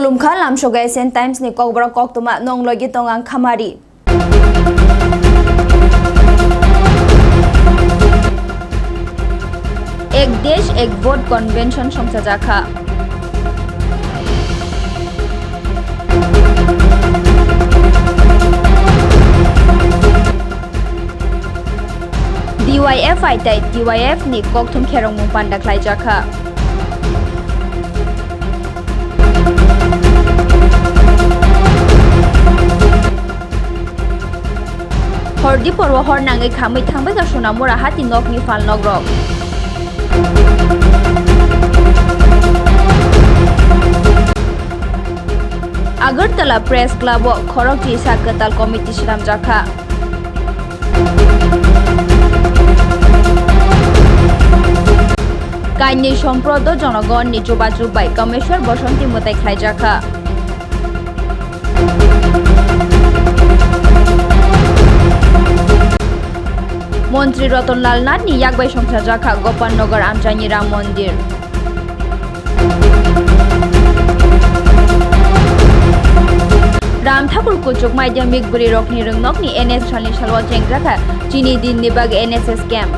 kulum kha lam sho ga sen times ni kok bra kok tuma nong logi tongang khamari এক দেশ এক vote convention সংস্থা জাখা DYF আইটাই DYF নি ককথম খেরং মুপান দাখলাই জাখা Hordi porwa hor nangai khamai thangbai ka sonamura hati nok ni fal nogrok Agartala press club খড়গটি সাকতাল কমিটি শিরাম জাখা। কাইনি সম্প্রদ জনগণ নিচুবা চুবাই কমেশ্বর বসন্তী মতাই খাই জাখা। মন্ত্রী রতনলাল নাথ নি ইয়াকবাই সংসার জাখা গোপালনগর আমচাইনি রাম মন্দির। রাম ঠাকুর কুচুক মাধ্যমিক বুড়ি রকনি রংনকনি এনএস সালনি সালওয়া চেংগ্রাখা চিনি, দিন, নিবাগ, এনএসএস ক্যাম্প।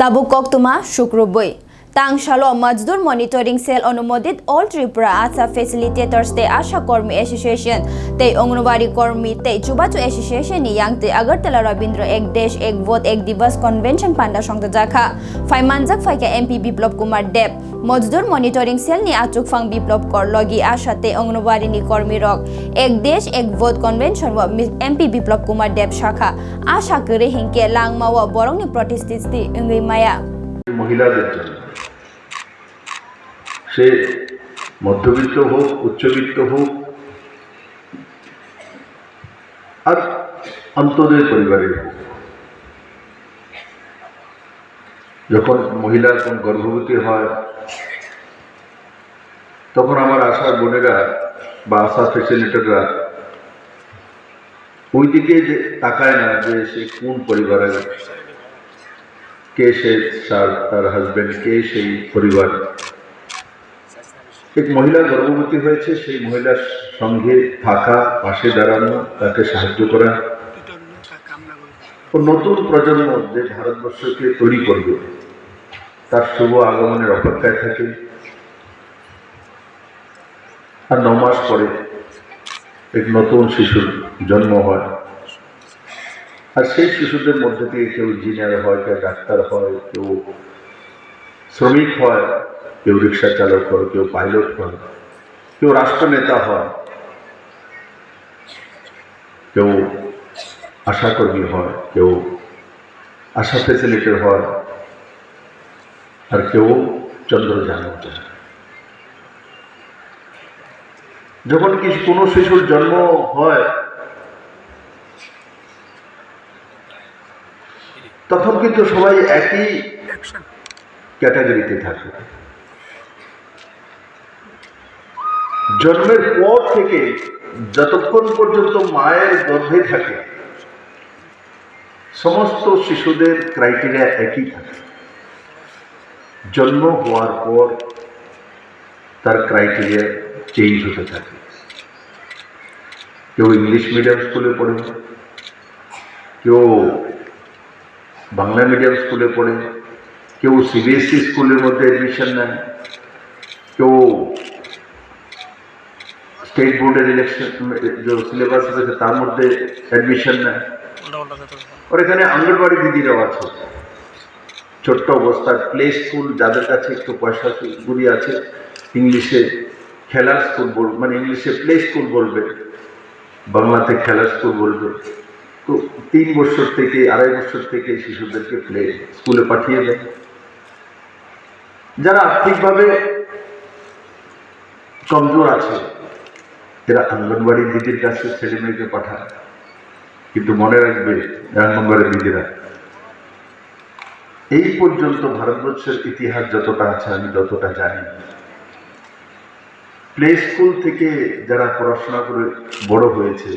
তাবু কক্তুমা শুক্রবই তাংশালো মজদুর মনিটরিং সেল অনুমোদিত অল ত্রিপুরা আশা ফেসিলিটেটর্স তে আশা কর্মী অ্যাসোসিয়েশন তে অঙ্গনবাড়ি কর্মী তে চুবাচু অ্যাসোসিয়েশন ইয়াং তে আগরতলা রবীন্দ্র এক দেশ এক ভোট এক দিবস কনভেনশন পান্ডা সংস্থা জাখা ফাইমানজাক ফাইকা MP Biplab Kumar Deb Mazdoor monitoring cell নি আচুক ফাং বিপ্লব কর লগি আশা তে অঙ্গনবাড়ি নি কর্মী রক এক দেশ এক vote convention MP Biplab Kumar Deb শাখা আশা করে হিংকে লাংমাওয়া বরংনি প্রতিষ্ঠিতি ইংরি মায়া মহিলাদের জন্য সে মধ্যবিত্ত হোক, উচ্চবিত্ত হোক, আর অন্তদের পরিবারের হোক। যখন মহিলা কোন গর্ভবতী হয়, তখন আমার আশার বোনেরা বা আশা ফেসিলিটেটররা ওই দিকে যে তাকায় না যে সে কোন পরিবারের, কে সে তার হাজবেন্ড কে সেই পরিবার। এক মহিলা গর্ভবতী হয়েছে, সেই মহিলার সঙ্গে থাকা, পাশে দাঁড়ানো, তাকে সাহায্য করা। নতুন প্রজন্ম যে ভারতবর্ষকে তৈরি করবে, তার শুভ আগমনের অপেক্ষায় থাকে। আর ন মাস পরে এক নতুন শিশুর জন্ম হয়। আর সেই শিশুদের মধ্যে থেকে কেউ ইঞ্জিনিয়ার হয়, কেউ ডাক্তার হয়, কেউ শ্রমিক হয়। কেউ রিক্সা চালক হয়, কেউ পাইলট হয়, কেউ রাষ্ট্রনেতা হয়, কেউ আশাকর্মী হয়, কেউ আশা ফেসিলিটের হয়, আর কেউ চন্দ্রযান যায় যখন কি কোনো শিশুর জন্ম হয়, তখন কিন্তু সবাই একই ক্যাটাগরিতে থাকে। জন্মের পর থেকে যতক্ষণ পর্যন্ত মায়ের গর্ভে থাকে, সমস্ত শিশুদের ক্রাইটেরিয়া একই থাকে। জন্ম হওয়ার পর তার ক্রাইটেরিয়া চেঞ্জ হতে থাকে। কেউ ইংলিশ মিডিয়াম স্কুলে পড়ে, কেউ বাংলা মিডিয়াম স্কুলে পড়ে, কেউ সিবিএসসি স্কুলের মধ্যে অ্যাডমিশন নেয়, কেউ স্টেট বোর্ডের ইলেকশন সিলেবাস রয়েছে তার মধ্যে অ্যাডমিশন নেয়। ওর এখানে আঙ্গনবাড়ি দিদিরাও আছে। ছোট্ট অবস্থায় প্লে স্কুল যাদের কাছে একটু পয়সা গুলি আছে ইংলিশে খেলার স্কুল বলবে মানে ইংলিশে প্লে স্কুল বলবে। বাংলাতে খেলার স্কুল বলবে। তো তিন বছর থেকে, আড়াই বছর থেকে শিশুদেরকে প্লে স্কুলে পাঠিয়ে দেয়। যারা আর্থিকভাবে কমজোর আছে এরা অঙ্গনবাড়ি দিদির কাছে ছেলে মেয়েকে পাঠায়। কিন্তু মনে রাখবে অঙ্গনবাড়ি দিদিরা এই পর্যন্ত ভারতবর্ষের ইতিহাস যতটা আছে আমি যতটা জানি। প্লে স্কুল থেকে যারা পড়াশোনা করে বড় হয়েছে,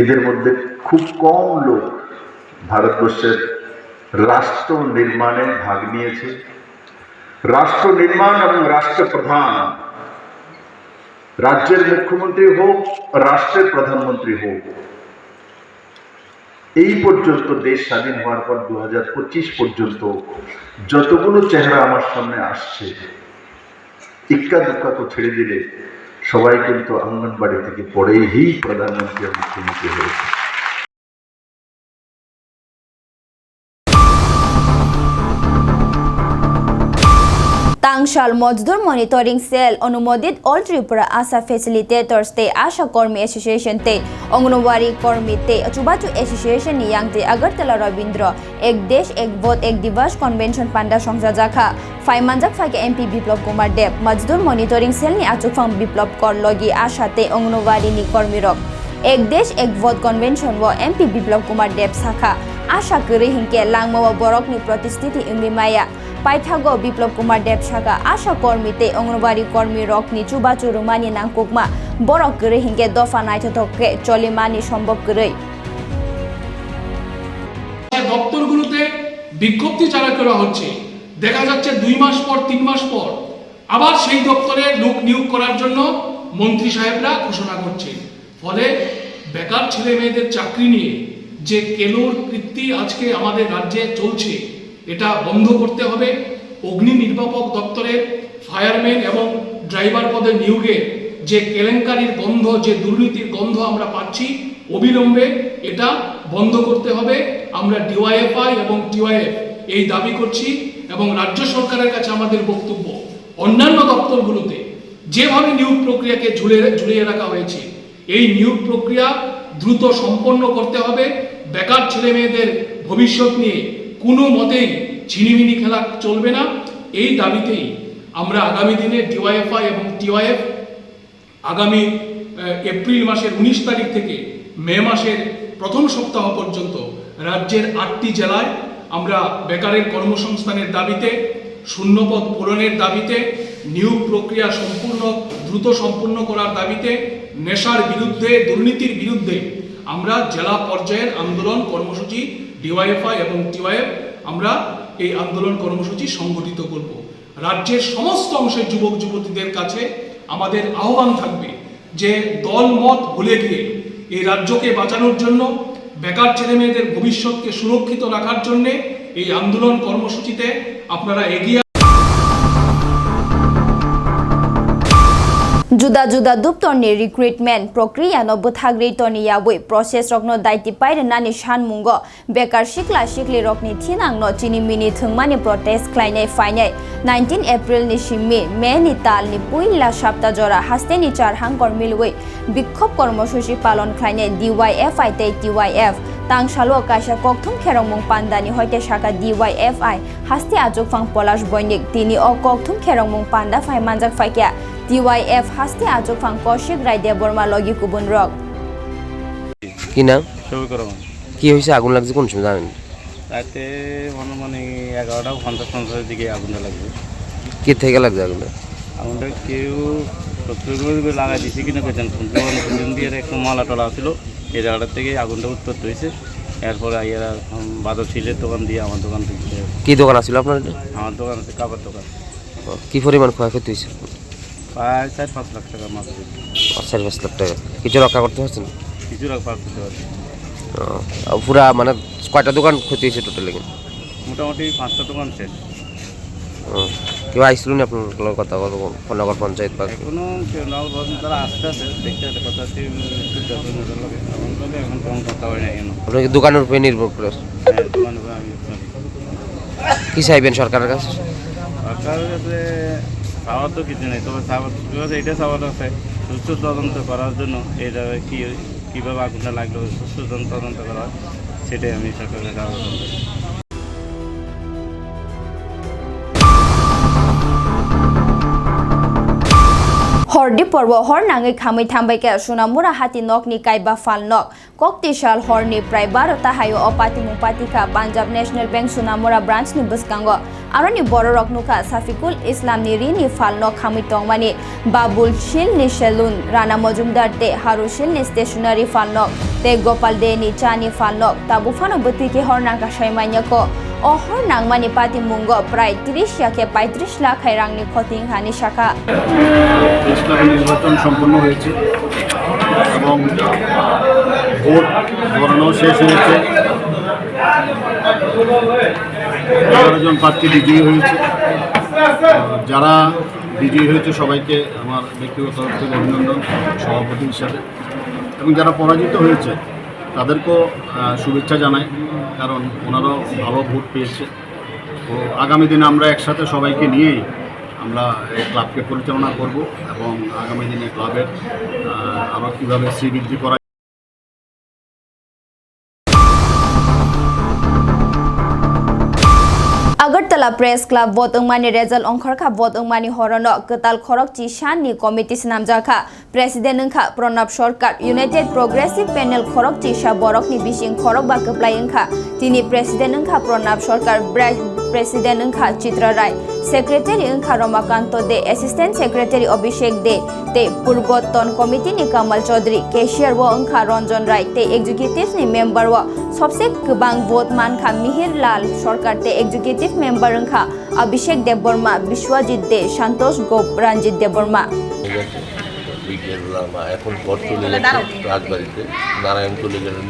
এদের মধ্যে খুব কম লোক ভারতবর্ষের রাষ্ট্র নির্মাণে ভাগ নিয়েছে। রাষ্ট্র নির্মাণ এবং রাষ্ট্রপ্রধান রাজ্যের মুখ্যমন্ত্রী হোক, রাষ্ট্রের প্রধানমন্ত্রী হোক। এই পর্যন্ত দেশ স্বাধীন হওয়ার পর দু হাজার পঁচিশ পর্যন্ত যতগুলো চেহারা আমার সামনে আসছে, ইক্কা দুক্কা তো ছেড়ে দিলে সবাই কিন্তু অঙ্গনবাড়ি থেকে পরেই প্রধানমন্ত্রী মুখ্যমন্ত্রী হয়েছে তাংশাল মজদুর মনিটরিং সেল অনুমোদিত অল ত্রিপুরা আশা ফেসিলিটেটর্স তে আশা কর্মী অ্যাসোসিয়েশন তে অঙ্গনওয়াড়ি কর্মী তে চুবাচু অ্যাসোসিয়েশন নিয়াং তে আগরতলা রবীন্দ্র, এক দেশ, এক ভোট, এক দিবস কনভেনশন পান্ডা সংসা জাখা ফাইমানজাক ফাইকে MP Biplab Kumar Deb, Mazdoor monitoring cell নি আচুকফাং বিপ্লব কর লগি আশা তে অঙ্গনওয়াড়ি নি কর্মীরক এক দেশ, এক ভোট কনভেনশন ও এমপি বিপ্লব কুমার দেব শাখা। আশা করি হিংকে langmawa borokni প্রতিষ্ঠিতি ইংলিমায়া। পাইথাগো বিপ্লব কুমার দেব শাখা আশা কর্মীতে অঙ্গনবাড়ি কর্মী রকনি চুবাচু রুমানি নাংকুকমা বরক হিংকে দফা নাইথকে চলিমানি সম্ভব করে দপ্তরগুলোতে বিজ্ঞপ্তি চালু করা হচ্ছে। দেখা যাচ্ছে দুই মাস পর, তিন মাস পর। আবার সেই দপ্তরে লোক নিয়োগ করার জন্য মন্ত্রী সাহেবরা ঘোষণা করছে। ফলে বেকার ছেলে মেয়েদের চাকরি নিয়ে যে কেলোর কৃত্তি আজকে আমাদের রাজ্যে চলছে এটা বন্ধ করতে হবে। অগ্নি নির্বাপক দপ্তরের ফায়ারম্যান এবং ড্রাইভার পদে নিয়োগের যে কেলেঙ্কারির গন্ধ, যে দুর্নীতির গন্ধ আমরা পাচ্ছি, অবিলম্বে এটা বন্ধ করতে হবে। আমরা ডিওয়াইএফআই এবং টিওয়াইএফ এই দাবি করছি এবং রাজ্য সরকারের কাছে আমাদের বক্তব্য, অন্যান্য দপ্তরগুলোতে যেভাবে নিয়োগ প্রক্রিয়াকে ঝুলে, ঝুলিয়ে রাখা হয়েছে, এই নিয়োগ প্রক্রিয়া দ্রুত সম্পন্ন করতে হবে। বেকার ছেলে মেয়েদের ভবিষ্যৎ নিয়ে কোনো মতেই ঝিনিমিনি খেলা চলবে না। এই দাবিতেই আমরা আগামী দিনে ডিওয়াইএফআই এবং টিওয়াইএফ আগামী এপ্রিল মাসের উনিশ তারিখ থেকে মে মাসের প্রথম সপ্তাহ পর্যন্ত রাজ্যের আটটি জেলায় আমরা বেকারের কর্মসংস্থানের দাবিতে, শূন্যপদ পূরণের দাবিতে, নিয়োগ প্রক্রিয়া সম্পূর্ণ, দ্রুত সম্পূর্ণ করার দাবিতে, নেশার বিরুদ্ধে, দুর্নীতির বিরুদ্ধে আমরা জেলা পর্যায়ের আন্দোলন কর্মসূচি ডিওয়াইএফআই এবং টিওয়াইএফ আমরা এই আন্দোলন কর্মসূচি সংগঠিত করব। রাজ্যের সমস্ত অংশের যুবক, যুবতীদের কাছে আমাদের আহ্বান থাকবে যে দল মত ভুলে গিয়ে এই রাজ্যকে বাঁচানোর জন্য, বেকার ছেলেমেয়েদের ভবিষ্যৎকে সুরক্ষিত রাখার জন্যে এই আন্দোলন কর্মসূচিতে আপনারা এগিয়ে जुदा जुदा दुप तर्ने रिक्रुटमेन्ट प्रक्रिया नबो थाग्रे तर्ने यावे प्रोसेस रक्न दायित्व पाइर नानि सान मुंग बेकार सिक्ला सिक्ले रक्ने थिनाङ न चिनि मिनि थुङमानि प्रोटेस्ट ख्लाइनाय फाइनाय 19 एप्रिल नि सिमे मे नि ताल नि पुइला सप्ताह जरा हास्ते नि चारहां कर्मिलवे विक्षोभ कर्मसूची पालन ख्लाइनाय DYF आइ टिवाइएफ টিওয়াইএফ তাংশালো কাশা ককথুম খেরংমুং পান্দানি হইতে শাখা ডিওয়াইএফআই হাস্তে আজকফাং পলাশ বৈনিক তিনি অ ককথুম খেরংমুং পান্ডা ফাই মানজাক ফাইকিয়া। ডিওয়াইএফ হাস্তে আজকফাং কৌশিক রায় দেববর্মা লগি কুবুন রক কি নাম? কি হয়েছে আগুন লাগছে কোন সময় জানেন? রাতে মানে এগারোটা পঞ্চাশ পঞ্চাশের দিকে আগুনটা লাগবে কি থেকে লাগছে আগুনটা? আগুনটা কেউ লাগাই দিছে কিনা পেতেন পুজন দিয়ে একটু মালা টলা ছিল। এই জায়গাটার থেকে আগুনটা উৎপত্তি হয়েছে। এরপরে আইয়ারা বাদর ছিলের দোকান দিয়ে আমার দোকান থেকে কি দোকান আছিল আপনার এটা? আমার দোকান আছে কাপড় দোকান। কি পরিমাণ ক্ষয়ক্ষতি হয়েছে? প্রায় চার পাঁচ লাখ টাকা মাছ চার পাঁচ লাখ টাকা। কিছু রক্ষা করতে পারছেন কিছু রাখ পার করতে পারছি পুরা মানে কয়টা দোকান ক্ষতি হয়েছে টোটালি মোটামুটি পাঁচটা দোকান শেষ। কেউ আইছিল না আপনার কথা নগর পঞ্চায়েত বা এখনও কেউ না বলেন তারা আসতে আছে দেখতে কথা আছে এখন কথা হয় না কেন দোকানের উপরে নির্ভর করে হ্যাঁ আমি। কি চাইবেন সরকারের কাছে? সরকারের কাছে চাওয়ার তো কিছু নেই তবে কাছে এটা চাওয়ার আছে সুস্থ তদন্ত করার জন্য এটা কি কীভাবে আগুনটা লাগল সুস্থ তদন্ত করা হয় সেটাই আমি সরকারের কাছে আবেদন করি হরদি পর্ব হর নাঙै খাमै থাম্বাইকে সুনামুরা হাতি নকনি কাইবা ফাল নক ককতিশাল হরনি প্রায় বারোটা হাইও অপাতি মুপাতিকা Punjab national bank Sonamura branch নি বসকাঙ্গ আরনি বড় রকনুকা সাফিকুল ইসলাম নি রিনি ফাল নক খামি টংমানি বাবুল শিল নি সেলুন রানা মজুমদার তে হারু শিল নি স্টেশনারি ফাল নক তে গোপাল দে নি চানি ফাল নক তাবু ফানো বতিকে হর নাঙ্কা সাইমাইয়াকো অহর নাংমানি পাতি মুঙ্গ প্রায় তিরিশ ইয়াকে পঁয়ত্রিশ লাখ রাংনি খতিং হানি শাখা। নির্বাচন সম্পন্ন হয়েছে এবং ভোট গণনাও শেষ হয়েছে। এগারো জন প্রার্থী বিজয়ী হয়েছে। যারা বিজয়ী হয়েছে সবাইকে আমার ব্যক্তিগত অভিনন্দন, সভাপতি হিসাবে। এবং যারা পরাজিত হয়েছে তাদেরকেও শুভেচ্ছা জানাই, কারণ ওনারাও ভালো ভোট পেয়েছে। তো আগামী দিনে আমরা একসাথে সবাইকে নিয়েই আমরা এই ক্লাবকে পরিচালনা করব এবং আগামী দিনে ক্লাবের আরও কীভাবে শ্রীবৃদ্ধি করা Agartala Press Club bot ungmani result ongkharkha bot ungmani horono ketal khorok chi shanni committee snamjakha president ungkha pranab sarkar united progressive panel khorok chi sha borok ni bising khorok ba keplai ungkha tini president president অংখা Chitra Roy secretary অংখা রমাকান্ত দে assistant secretary Abhishek দে তে পূর্বতন committee নি Kamal Chowdhury cashier ও অংখা রঞ্জন রায় তে executive নি member ও সবসে গবাং ভোট মানখা মিহির লাল সরকার তে এক্সিকিউটিভ মেম্বার অংখা অভিষেক দেববর্মা বিশ্বজিৎ দে সন্তোষ গোপ রঞ্জিত দেববর্মা বিকেল এখন পথ চলে গেছে রাজবাড়িতে নারায়ণ চলে গেলেন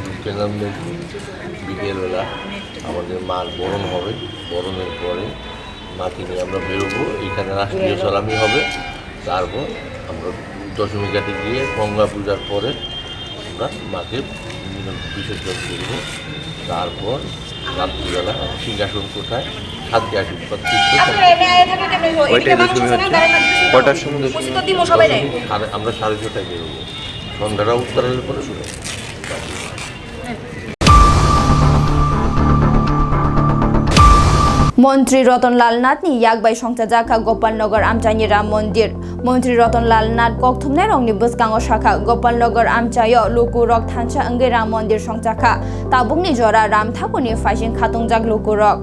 বিকেলবেলা আমাদের মার বরণ হবে। বরণের পরে মাকে নিয়ে আমরা বেরোবো। এখানে রাষ্ট্রীয় সালামি হবে। তারপর আমরা দশমী ঘাটে গিয়ে গঙ্গা পূজার পরে আমরা মাকে বিসর্জন করব তারপর রাত্রিবেলা সিংহাসন কোথায় সাতটি হচ্ছে। কটার সময় আমরা সাড়ে ছটায় বেরোবো। সন্ধ্যাটা উত্তরের পরে শুরু মন্ত্রী রতনলাল নাথ নি ইয়াকবাই সংস্থা জাখা, গোপালনগর আমচাইনি রাম মন্দির। মন্ত্রী রতনলাল নাথ কক্থমনে রংনি বসকাঙ্গ শাখা, গোপালনগর আমচায় লুকু রক থানসা অঙ্গে রাম মন্দির সংচাখা তাবুকনি জরা রাম ঠাকুরনি ফাইসিং খাতুংজাক লুকু রক।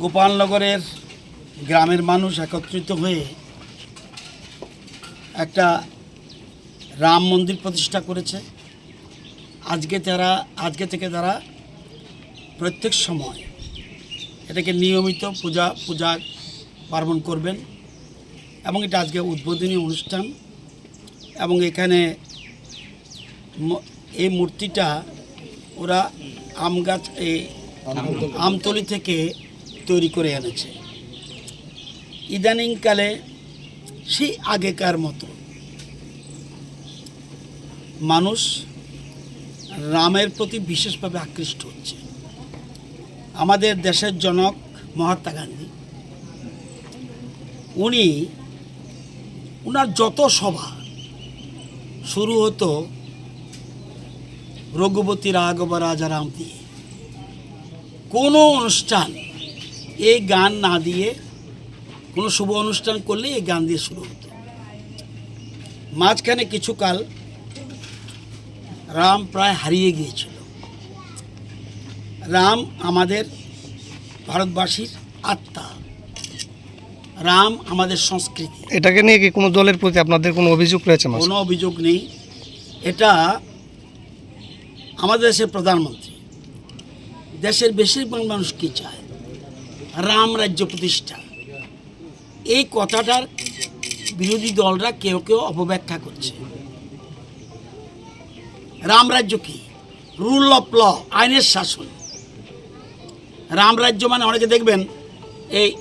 গোপালনগরের গ্রামের মানুষ একত্রিত হয়ে একটা রাম মন্দির প্রতিষ্ঠা করেছে। আজকে তারা আজকে থেকে তারা প্রত্যেক সময় এটাকে নিয়মিত পূজা পূজা পার্বণ করবেন। এবং এটা আজকে উদ্বোধনী অনুষ্ঠান। এবং এখানে এই মূর্তিটা ওরা আম গাছ এই আমতলি থেকে তৈরি করে এনেছে। ইদানিংকালে সেই আগেকার মতো মানুষ রামের প্রতি বিশেষভাবে আকৃষ্ট হচ্ছে। আমাদের দেশের জনক মহাত্মা গান্ধী। উনি, উনার যত সভা, শুরু হতো রঘুপতি, রাঘব, রাজা, রাম দিয়ে। কোনো অনুষ্ঠান এই গান না দিয়ে, কোনো শুভ অনুষ্ঠান করলে এই গান দিয়ে শুরু হতো। মাঝখানে কিছুকাল রাম প্রায় হারিয়ে গিয়েছিল। রাম আমাদের ভারতবাসীর আত্মা। রাম আমাদের সংস্কৃতি। এটাকে নিয়ে কি কোনো দলের প্রতি আপনাদের কোনো অভিযোগ রয়েছে কোনো অভিযোগ নেই। এটা আমাদের দেশের প্রধানমন্ত্রী। দেশের বেশিরভাগ মানুষ কি চায়? রাম রাজ্য প্রতিষ্ঠা। এই কথাটার বিরোধী দলরা কেউ কেউ অপব্যাখ্যা করছে। রাম রাজ্য কি? রুল অফ ল আইনের শাসন। রাম রাজ্য মানে অনেকে দেখবেন, এই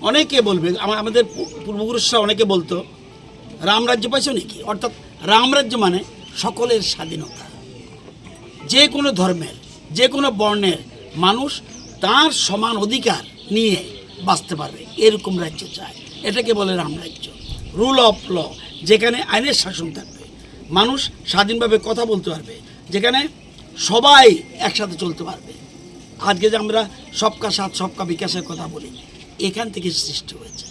অনেকে বলবে, আমা- আমাদের পূর্বপুরুষরা অনেকে বলতো, রাম রাজ্য পাইছো নাকি অর্থাৎ রাম রাজ্য মানে সকলের স্বাধীনতা। যে কোনো ধর্মের, যে কোনো বর্ণের মানুষ তার সমান অধিকার নিয়ে বাঁচতে পারবে, এরকম রাজ্য চায়। এটাকে বলে রাম রাজ্য। রুল অফ ল যেখানে আইনের শাসন থাকবে। মানুষ স্বাধীনভাবে কথা বলতে পারবে, যেখানে সবাই একসাথে চলতে পারবে। আজকে যে আমরা সবকা সাথ, সবকা বিকাশের কথা বলি, এখান থেকে সৃষ্টি হয়েছে।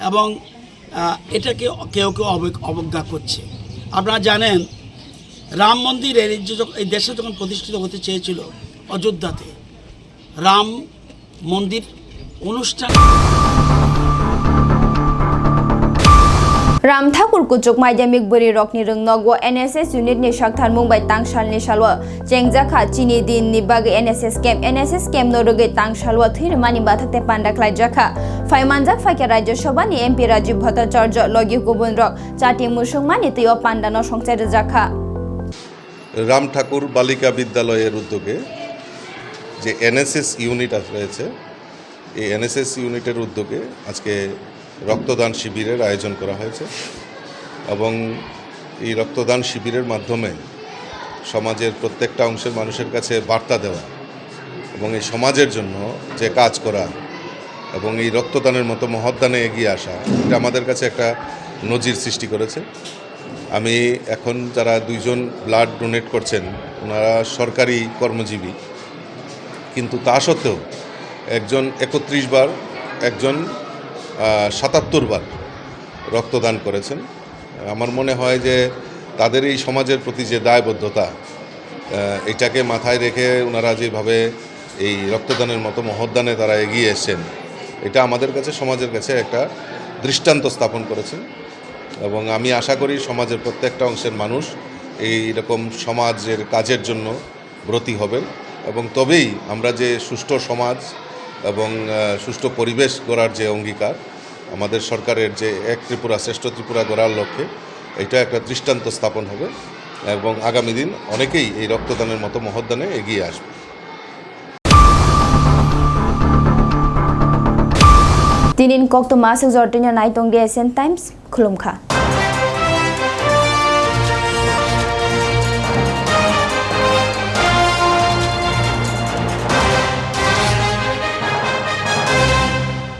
এবং এটাকে কেউ কেউ অব- অবজ্ঞা করছে। আপনারা জানেন, রাম মন্দির এই দেশে যখন প্রতিষ্ঠিত হতে চেয়েছিল অযোধ্যাতে, রাম মন্দির অনুষ্ঠান Mumbai Tangshal ni Shalwa Chengjaka Chini Din ni Bagi NSS Camp NSS Camp no Rugai Tangshalwa Thir Mani Bathakte Panda Klai Jaka Faimanjak Fakir Rajya Sabha ni MP Rajiv Bhattacharya Logi Kubun Rok Chati Musung Mani Tiyo Panda no Songchai Jaka Ram ঠাকুর বালিকা বিদ্যালয়ের উদ্যোগে যে NSS unit রয়েছে এই NSS ইউনিটের উদ্যোগে আজকে রক্তদান শিবিরের আয়োজন করা হয়েছে এবং এই রক্তদান শিবিরের মাধ্যমে সমাজের প্রত্যেকটা অংশের মানুষের কাছে বার্তা দেওয়া এবং এই সমাজের জন্য যে কাজ করা এবং এই রক্তদানের মতো মহৎদানে এগিয়ে আসা, এটা আমাদের কাছে একটা নজির সৃষ্টি করেছে। আমি এখন যারা দুইজন ব্লাড ডোনেট করছেন, ওনারা সরকারি কর্মজীবী, কিন্তু তা সত্ত্বেও একজন একত্রিশ বার, একজন সাতাত্তর বার রক্তদান করেছেন। আমার মনে হয় যে তাদের এই সমাজের প্রতি যে দায়বদ্ধতা এটাকে মাথায় রেখে ওনারা যেভাবে এই রক্তদানের মতো মহৎদানে তারা এগিয়ে এসেছেন, এটা আমাদের কাছে, সমাজের কাছে একটা দৃষ্টান্ত স্থাপন করেছেন। এবং আমি আশা করি সমাজের প্রত্যেকটা অংশের মানুষ এই রকম সমাজের কাজের জন্য ব্রতী হবেন। এবং তবেই আমরা যে সুষ্ঠু সমাজ এবং সুষ্ঠু পরিবেশ গড়ার যে অঙ্গীকার, আমাদের সরকারের যে এক ত্রিপুরা, শ্রেষ্ঠ ত্রিপুরা গড়ার লক্ষ্যে এটা একটা দৃষ্টান্ত স্থাপন হবে এবং আগামী দিন অনেকেই এই রক্তদানের মতো মহৎদানে এগিয়ে আসবে। Tinin Kok to Masuk Zortinya Naitong DSN Times Khulumkha